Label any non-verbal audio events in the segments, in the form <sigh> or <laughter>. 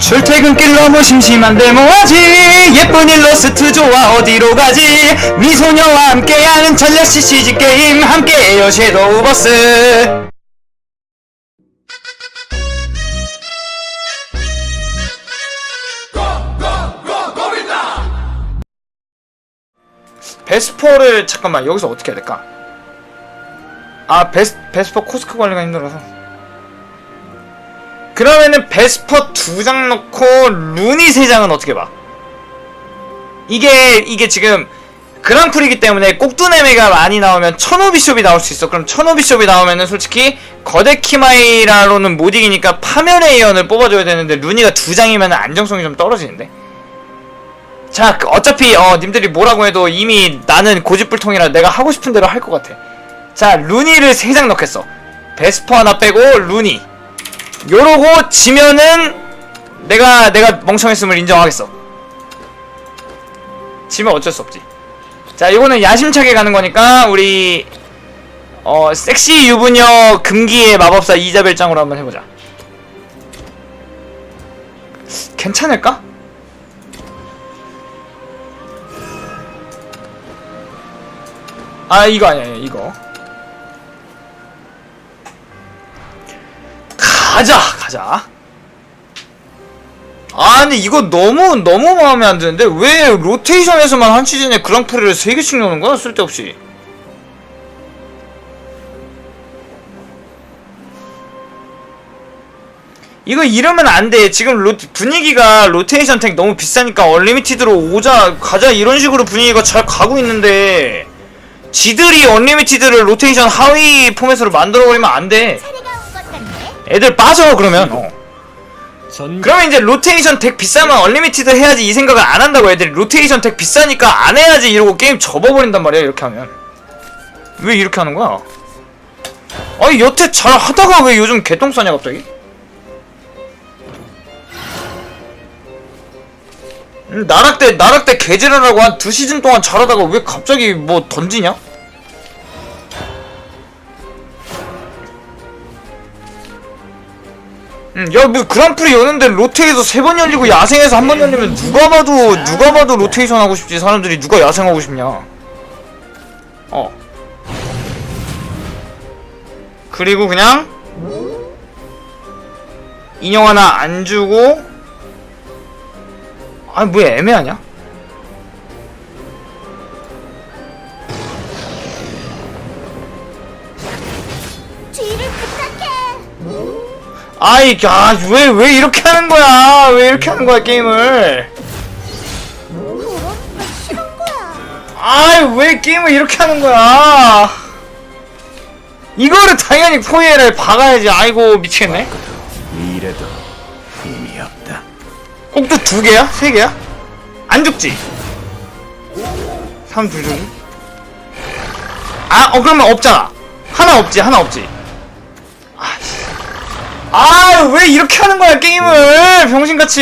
출퇴근길 너무 심심한데 뭐하지? 예쁜 일러스트 좋아 어디로 가지? 미소녀와 함께하는 전략 CCG 게임. 함께해요 섀도우 버스. 베스퍼를 잠깐만 여기서 어떻게 해야 될까? 아 베스, 베스퍼 코스크 관리가 힘들어서 그러면은 베스퍼 두 장 넣고 루니 세 장은 어떻게 봐? 이게 이게 지금 그랑프리기 때문에 꼭두네메가 많이 나오면 천오비숍이 나올 수 있어. 그럼 천오비숍이 나오면은 솔직히 거대 키마이라로는 못 이기니까 파멸의 예언을 뽑아줘야 되는데 루니가 두 장이면 안정성이 좀 떨어지는데. 자, 그 어차피 어 님들이 뭐라고 해도 이미 나는 고집불통이라 내가 하고 싶은 대로 할 것 같아. 자, 루니를 세 장 넣겠어. 베스퍼 하나 빼고 루니. 요러고 지면은 내가 내가 멍청했음을 인정하겠어. 지면 어쩔 수 없지. 자, 이거는 야심차게 가는 거니까 우리 어 섹시 유부녀 금기의 마법사 이자벨장으로 한번 해보자. 괜찮을까? 아 이거 아니야 이거. 가자 가자. 아니 이거 너무 너무 마음에 안 드는데? 왜 로테이션에서만 한 시즌에 그랑프리를 3개씩 넣는 거야 쓸데없이? 이거 이러면 안 돼. 지금 로, 분위기가 로테이션 탱 너무 비싸니까 얼리미티드로 오자 가자 이런 식으로 분위기가 잘 가고 있는데. 지들이 언리미티드를 로테이션 하위 포맷으로 만들어버리면 것 같네. 애들 빠져 그러면 어. 전 그러면 이제 로테이션 덱 비싸면 얼리미티드 해야지 이 생각을 안 한다고 애들이 로테이션 덱 비싸니까 안 해야지 이러고 게임 접어버린단 말이야 이렇게 하면 왜 이렇게 하는 거야? 아니 여태 잘 하다가 왜 요즘 개똥 싸냐 갑자기? 음, 나락 때 나락 때 개지랄하고 한 두 시즌 동안 잘하다가 왜 갑자기 뭐 던지냐? 응, 야, 뭐 그랑프리 여는데 로테에서 세 번 열리고 야생에서 한 번 열리면 누가 봐도 누가 봐도 로테이션 하고 싶지 사람들이 누가 야생 하고 싶냐? 어. 그리고 그냥 인형 하나 안 주고 아니 뭐 애매하냐? 아이, 야, 왜, 왜 이렇게 하는 거야? 왜 이렇게 하는 거야, 게임을? 아이 왜 게임을 이렇게 하는 거야 이거를 당연히 포에를 박아야지 아이고 미치겠네 이래도 의미 없다. 꼭두 두 개야? 세 개야? 안 죽지? 삼 둘중 아, 어 그러면 없잖아 하나 없지 하나 없지 아, 왜 이렇게 하는 거야 게임을? 병신같이.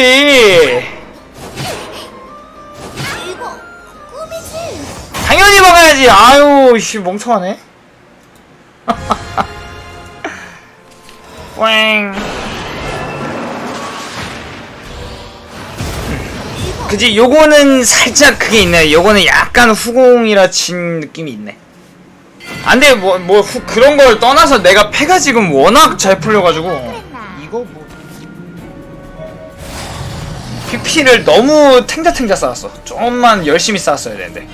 이거 꿈이지. 당연히 박아야지. 아유 씨 멍청하네. <laughs> 꽝 그지 요거는 살짝 그게 있네. 요거는 약간 후공이라 진 느낌이 있네. 안 돼 뭐뭐 그런 걸 떠나서 내가 패가 지금 워낙 잘 풀려가지고 PP를 너무 탱자탱자 쌓았어. 좀만 열심히 쌓았어야 되는데.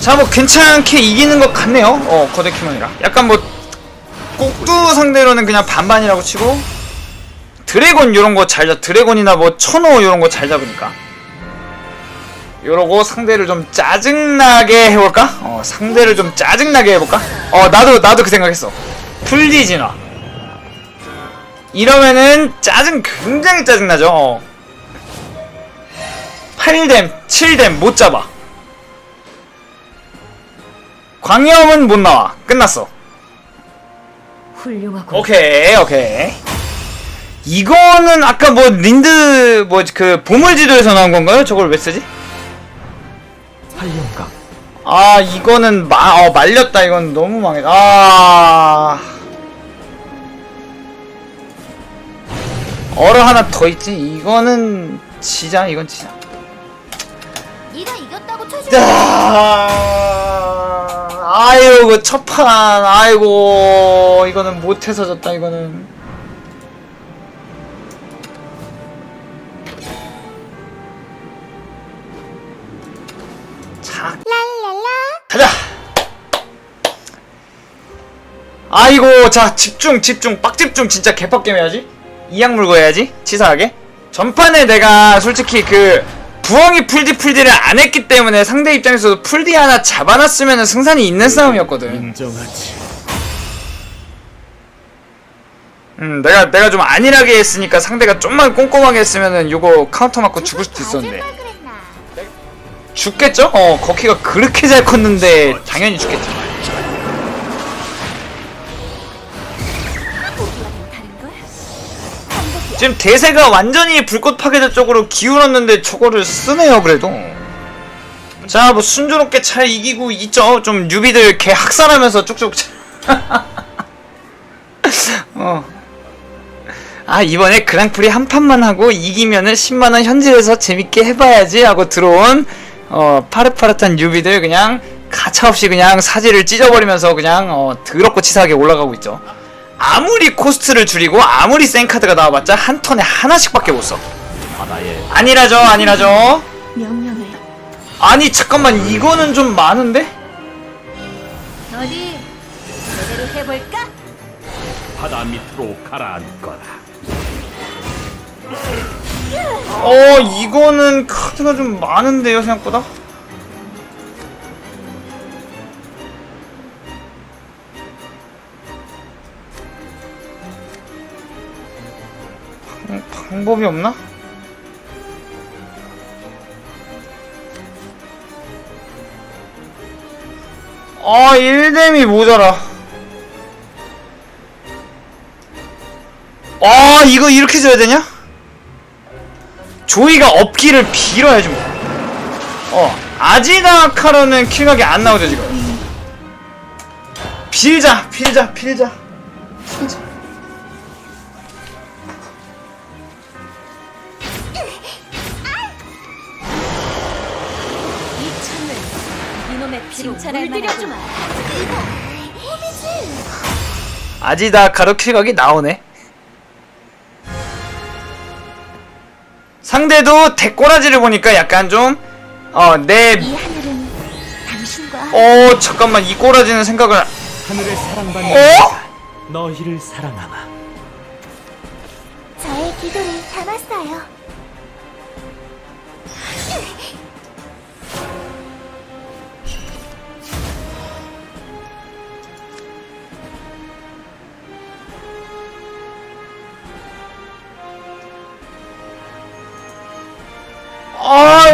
자 뭐 괜찮게 이기는 것 같네요. 어 거대 키먼이라. 약간 뭐 꼭두 상대로는 그냥 반반이라고 치고 드래곤 요런 거 잘 잡 드래곤이나 뭐 천호 요런 거 잘 잡으니까. 요러고 상대를 좀 짜증나게 해볼까? 어 상대를 좀 짜증나게 해볼까? 어 나도 나도 그 생각했어. 풀리진화 이러면은 짜증 굉장히 짜증나죠 어. 8댐 7댐 못 잡아 광염은 못 나와 끝났어 훌륭하고 오케이 오케이 이거는 아까 뭐 린드 뭐 그 보물지도에서 나온 건가요? 저걸 왜 쓰지? 활용각. 아 이거는 마, 어, 말렸다 이건 너무 망했다 아 얼어 하나 더 있지? 이거는 지자 이건 지자. 네가 이겼다고 쳐줄 자, 아유 그 첫판. 아이고 이거는 못해서 졌다 이거는. 자. 가자. 아이고 자 집중 집중. 빡집중 진짜 개빡겜 해야지 이악 물고 해야지 치사하게 전판에 내가 솔직히 그 부엉이 풀디 풀디를 안 했기 때문에 상대 입장에서도 풀디 하나 잡아놨으면 승산이 있는 싸움이었거든 인정하지. 음 내가 내가 좀 안일하게 했으니까 상대가 좀만 꼼꼼하게 했으면은 요거 카운터 맞고 죽을 수도 있었는데? 죽겠죠? 어 거키가 그렇게 잘 컸는데 당연히 죽겠지 지금 대세가 완전히 불꽃 파괴자 쪽으로 기울었는데 저거를 쓰네요 그래도. 자 뭐 순조롭게 잘 이기고 있죠. 좀 뉴비들 개 학살하면서 쭉쭉 <laughs> 어. 아 이번에 그랑프리 한 판만 하고 이기면은 10만원 현질에서 재밌게 해봐야지 하고 들어온 어 파릇파릇한 뉴비들 그냥 가차없이 그냥 사지를 찢어버리면서 그냥 어 더럽고 치사하게 올라가고 있죠 아무리 코스트를 줄이고 아무리 센 카드가 나와봤자 한 턴에 하나씩밖에 못 써. 바다에 아니라죠, 아니라죠. 명령을. 아니 잠깐만 이거는 좀 많은데? 어디 제대로 해볼까? 바다 밑으로 가라앉거라. 어 이거는 카드가 좀 많은데요 생각보다. 방, 방법이 없나? 아 1뎀이 모자라 아 이거 이렇게 줘야 되냐? 조이가 없기를 빌어야지 뭐. 어 아지다 카로는 킬각이 안 나오죠 지금 빌자 빌자 빌자 이 참을 이놈의 피로 물들여주마. 아지다 카로 킬각이 나오네 상대도 대꼬라지를 보니까 약간 좀 어, 내, 이 하늘은 당신과 어, 잠깐만, 이 꼬라지는 생각을, 하늘의 사랑받는 어? 너희를 사랑하마. 저의 기도를 담았어요.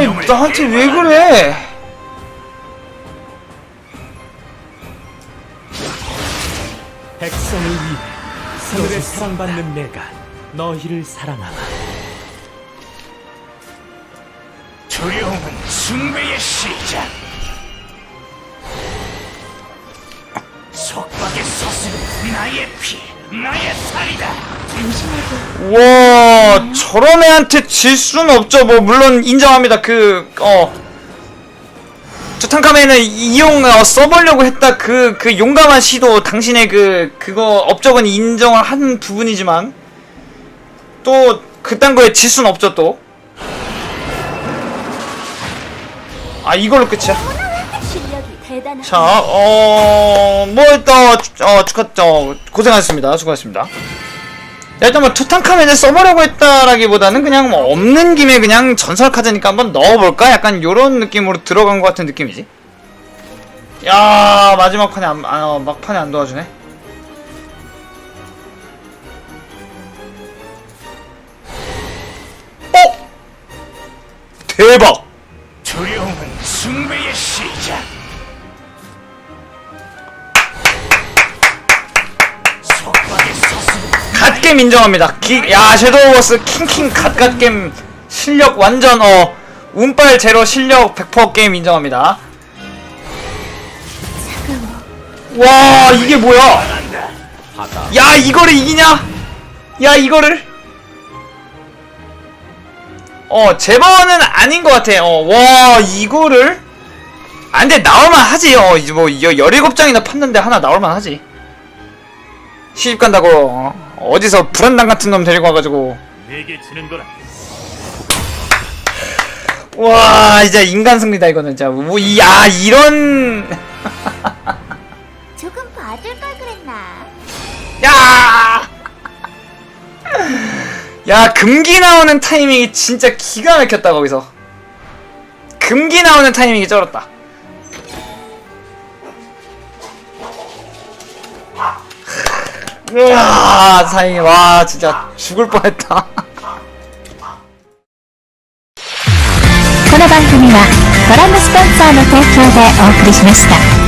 아이, 나한테 왜 그래? 백성을 위해 하늘의 사랑받는 내가 너희를 사랑하마. 두려움은 숭배의 시작. 속박의 서슴 나의 피, 나의 살이다. 와, 저런 애한테 질 수는 없죠. 뭐, 물론 인정합니다. 그, 어. 투탕카멘을 이용, 어, 써보려고 했다. 그, 그 용감한 시도, 당신의 그, 그거, 업적은 인정을 한 부분이지만, 또, 그딴 거에 질 수는 없죠, 또. 아, 이걸로 끝이야. 자, 어, 뭐, 일단, 어, 축하, 어, 고생하셨습니다. 수고하셨습니다. 일단 뭐, 투탕카멘을 써보려고 했다라기보다는 그냥 뭐, 없는 김에 그냥 전설 카드니까 한번 넣어볼까? 약간 요런 느낌으로 들어간 것 같은 느낌이지. 야 마지막 판에 안, 아, 어, 막판에 안 도와주네. 어? 대박! 두려움은 숭배의 시작. 갓겜 인정합니다. 기, 야 섀도우 버스 킹킹 갓갓겜 실력 완전 어 운빨 제로 실력 100% 게임 인정합니다. 와 이게 뭐야? 야 이거를 이기냐? 야 이거를 어 제버는 아닌 것 같아 어와 이거를 아 근데 나올만 하지 어 이제 뭐 17장이나 팠는데 하나 나올만 하지 시집 간다고 어, 어디서 불안당 같은 놈 데리고 와가지고 내게 지는 거라. 와 이제 인간 승리다 이거는 진짜 뭐야 이런 <laughs> 조금 봐줄 걸 그랬나? 야! 야, 금기 나오는 타이밍이 진짜 기가 막혔다, 거기서. 금기 나오는 타이밍이 쩔었다. 으아, 다행히, 와, 진짜 죽을 뻔했다. この番組はご覧のスポンサーの提供でお送りしました。